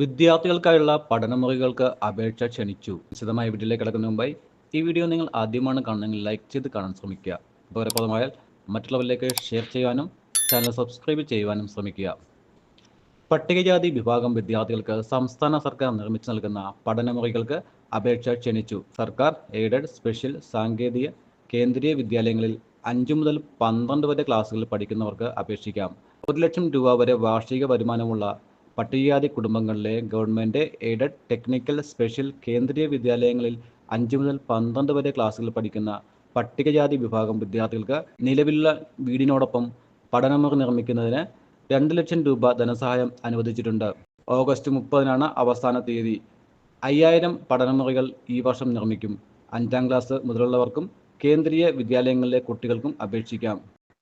വിദ്യാർത്ഥികൾക്കായുള്ള പഠനമുറികൾക്ക് അപേക്ഷ ക്ഷണിച്ചു. വിശദമായ വീഡിയോയിലേക്ക് കിടക്കുന്ന മുമ്പായി ഈ വീഡിയോ നിങ്ങൾ ആദ്യമാണ് കാണുന്നതെങ്കിൽ ലൈക്ക് ചെയ്ത് കാണാൻ ശ്രമിക്കുക. ഉപകാരപ്രദമായാൽ മറ്റുള്ളവരിലേക്ക് ഷെയർ ചെയ്യാനും ചാനൽ സബ്സ്ക്രൈബ് ചെയ്യുവാനും ശ്രമിക്കുക. പട്ടികജാതി വിഭാഗം വിദ്യാർത്ഥികൾക്ക് സംസ്ഥാന സർക്കാർ നിർമ്മിച്ചു നൽകുന്ന പഠനമുറികൾക്ക് അപേക്ഷ ക്ഷണിച്ചു. സർക്കാർ എയ്ഡഡ് സ്പെഷ്യൽ സാങ്കേതിക കേന്ദ്രീയ വിദ്യാലയങ്ങളിൽ അഞ്ചു മുതൽ പന്ത്രണ്ട് വരെ ക്ലാസ്സുകളിൽ പഠിക്കുന്നവർക്ക് അപേക്ഷിക്കാം. ഒരു ലക്ഷം രൂപ വരെ വാർഷിക വരുമാനമുള്ള പട്ടികജാതി കുടുംബങ്ങളിലെ government aided technical special Kendriya വിദ്യാലയങ്ങളിൽ അഞ്ചു മുതൽ പന്ത്രണ്ട് വരെ ക്ലാസ്സുകൾ പഠിക്കുന്ന പട്ടികജാതി വിഭാഗം വിദ്യാർത്ഥികൾക്ക് നിലവിലുള്ള വീടിനോടൊപ്പം പഠനമുറി നിർമ്മിക്കുന്നതിന് രണ്ട് ലക്ഷം രൂപ ധനസഹായം അനുവദിച്ചിട്ടുണ്ട്. ഓഗസ്റ്റ് മുപ്പതിനാണ് അവസാന തീയതി. അയ്യായിരം പഠനമുറികൾ ഈ വർഷം നിർമ്മിക്കും. അഞ്ചാം ക്ലാസ് മുതലുള്ളവർക്കും കേന്ദ്രീയ വിദ്യാലയങ്ങളിലെ കുട്ടികൾക്കും അപേക്ഷിക്കാം.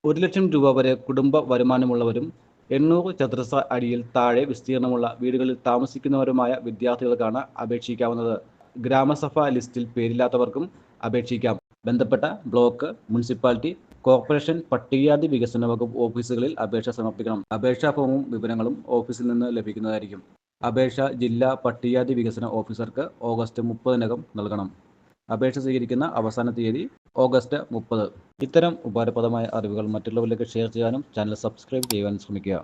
ഒരു ലക്ഷം രൂപ വരെ കുടുംബ വരുമാനമുള്ളവരും എണ്ണൂറ് ചതുരശ്ര അടിയിൽ താഴെ വിസ്തീർണമുള്ള വീടുകളിൽ താമസിക്കുന്നവരുമായ വിദ്യാർത്ഥികൾക്കാണ് അപേക്ഷിക്കാവുന്നത്. ഗ്രാമസഭ ലിസ്റ്റിൽ പേരില്ലാത്തവർക്കും അപേക്ഷിക്കാം. ബന്ധപ്പെട്ട ബ്ലോക്ക് മുനിസിപ്പാലിറ്റി കോർപ്പറേഷൻ പട്ടികജാതി വികസന വകുപ്പ് ഓഫീസുകളിൽ അപേക്ഷ സമർപ്പിക്കണം. അപേക്ഷാ ഫോമും വിവരങ്ങളും ഓഫീസിൽ നിന്ന് ലഭിക്കുന്നതായിരിക്കും. അപേക്ഷ ജില്ലാ പട്ടികജാതി വികസന ഓഫീസർക്ക് ഓഗസ്റ്റ് മുപ്പതിനകം നൽകണം. അപേക്ഷ സ്വീകരിക്കുന്ന അവസാന തീയതി ഓഗസ്റ്റ് മുപ്പത്. ഇത്തരം ഉപകാരപ്രദമായ അറിവുകൾ മറ്റുള്ളവരിലേക്ക് ഷെയർ ചെയ്യാനും ചാനൽ സബ്സ്ക്രൈബ് ചെയ്യുവാനും ശ്രമിക്കുക.